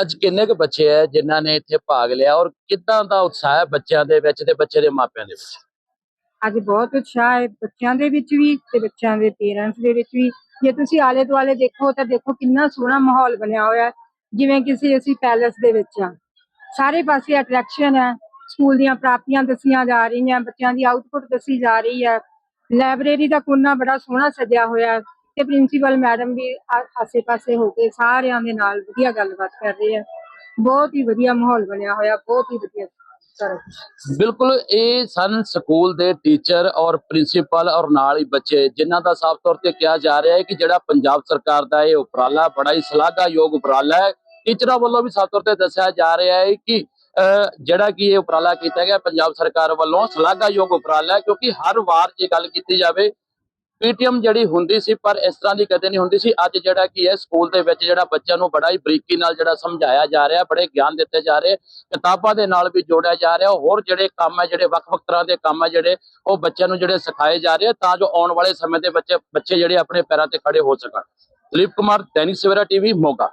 ਅੱਜ ਕਿੰਨੇ ਕੁ ਬੱਚੇ ਹੈ ਜਿਨ੍ਹਾਂ ਨੇ ਇੱਥੇ ਭਾਗ ਲਿਆ ਔਰ ਕਿੱਦਾਂ ਦਾ ਉਤਸ਼ਾਹ ਹੈ ਬੱਚਿਆਂ ਦੇ ਵਿੱਚ ਤੇ ਬੱਚੇ ਦੇ ਮਾਪਿਆਂ ਦੇ ਵਿੱਚ? ਅੱਜ ਬਹੁਤ ਉਤਸ਼ਾਹ ਹੈ ਬੱਚਿਆਂ ਦੇ ਵਿੱਚ ਵੀ ਤੇ ਬੱਚਿਆਂ ਦੇ ਪੇਰੈਂਟਸ ਦੇ ਵਿੱਚ ਵੀ। ਜੇ ਤੁਸੀਂ ਆਲੇ ਦੁਆਲੇ ਦੇਖੋ ਤਾਂ ਦੇਖੋ ਕਿੰਨਾ ਸੋਹਣਾ ਮਾਹੌਲ ਬਣਿਆ ਹੋਇਆ ਹੈ। ਜਿਵੇਂ ਕਿਸੇ ਅਸੀਂ ਪੈਲੇਸ ਦੇ ਵਿੱਚ ਆ ਸਾਰੇ ਪਾਸੇ ਅਟਰੈਕਸ਼ਨ ਹੈ। ਸਕੂਲ ਦੀਆਂ ਪ੍ਰਾਪਤੀਆਂ ਦੱਸੀਆਂ ਜਾ ਰਹੀਆਂ ਬੱਚਿਆਂ ਦੀ ਆਊਟਪੁੱਟ ਦੱਸੀ ਜਾ ਰਹੀ ਹੈ। ਲਾਇਬ੍ਰੇਰੀ ਦਾ ਕੋਨਾ ਬੜਾ ਸੋਹਣਾ ਸਜਿਆ ਹੋਇਆ ਤੇ ਪ੍ਰਿੰਸੀਪਲ ਮੈਡਮ ਵੀ ਆਸੇ-ਪਾਸੇ ਹੋ ਕੇ ਸਾਰਿਆਂ ਦੇ ਨਾਲ ਵਧੀਆ ਗੱਲਬਾਤ ਕਰ ਰਹੇ ਆ। ਬਹੁਤ ਹੀ ਵਧੀਆ ਮਾਹੌਲ ਬਣਿਆ ਹੋਇਆ, ਬਹੁਤ ਹੀ ਵਧੀਆ ਬਿਲਕੁਲ, ਇਹ ਸਨ ਸਕੂਲ ਦੇ ਟੀਚਰ ਔਰ ਪ੍ਰਿੰਸੀਪਲ ਔਰ ਨਾਲ ਹੀ ਬੱਚੇ, ਜਿਨ੍ਹਾਂ ਦਾ ਸਾਫ਼ ਤੌਰ ਤੇ ਕਿਹਾ ਜਾ ਰਿਹਾ ਹੈ ਕਿ ਜਿਹੜਾ ਪੰਜਾਬ ਸਰਕਾਰ ਦਾ ਇਹ ਉਪਰਾਲਾ ਬੜਾ ਹੀ ਸ਼ਲਾਘਾਯੋਗ ਉਪਰਾਲਾ ਹੈ। ਟੀਚਰਾਂ ਵੱਲੋਂ ਵੀ ਸਾਫ਼ ਤੌਰ ਤੇ ਦੱਸਿਆ ਜਾ ਰਿਹਾ ਹੈ ਕਿ ਜਿਹੜਾ ਕਿ ਇਹ ਉਪਰਾਲਾ ਕੀਤਾ ਗਿਆ, ਪੰਜਾਬ ਸਰਕਾਰ ਵੱਲੋਂ ਸ਼ਲਾਘਾਯੋਗ ਉਪਰਾਲਾ ਕਿਉਂਕਿ ਹਰ ਵਾਰ ਜੇ ਗੱਲ ਕੀਤੀ ਜਾਵੇ, ਪੀਟੀਐਮ ਜਿਹੜੀ ਹੁੰਦੀ ਸੀ, ਪਰ ਇਸ ਤਰ੍ਹਾਂ ਦੀ ਕਦੇ ਨਹੀਂ ਹੁੰਦੀ ਸੀ। ਅੱਜ ਜਿਹੜਾ ਕੀ ਹੈ ਸਕੂਲ ਦੇ ਵਿੱਚ ਜਿਹੜਾ ਬੱਚਿਆਂ ਨੂੰ ਬੜਾ ਹੀ ਬਰੀਕੀ ਨਾਲ ਜਿਹੜਾ ਸਮਝਾਇਆ ਜਾ ਰਿਹਾ, ਬੜੇ ਗਿਆਨ ਦਿੱਤੇ ਜਾ ਰਹੇ, ਕਿਤਾਬਾਂ ਦੇ ਨਾਲ ਵੀ ਜੋੜਿਆ ਜਾ ਰਿਹਾ, ਹੋਰ ਜਿਹੜੇ ਕੰਮ ਹੈ, ਜਿਹੜੇ ਵੱਖ-ਵੱਖ ਤਰ੍ਹਾਂ ਦੇ ਕੰਮ ਹੈ, ਜਿਹੜੇ ਉਹ ਬੱਚਿਆਂ ਨੂੰ ਜਿਹੜੇ ਸਿਖਾਏ ਜਾ ਰਹੇ ਆ ਤਾਂ ਜੋ ਆਉਣ ਵਾਲੇ ਸਮੇਂ ਦੇ ਬੱਚੇ ਬੱਚੇ ਜਿਹੜੇ ਆਪਣੇ ਪੈਰਾਂ ਤੇ ਖੜੇ ਹੋ ਸਕਣ। ਦਲੀਪ ਕੁਮਾਰ, ਦੈਨਿਕ ਸਵੇਰਾ ਟੀਵੀ, ਮੋਗਾ।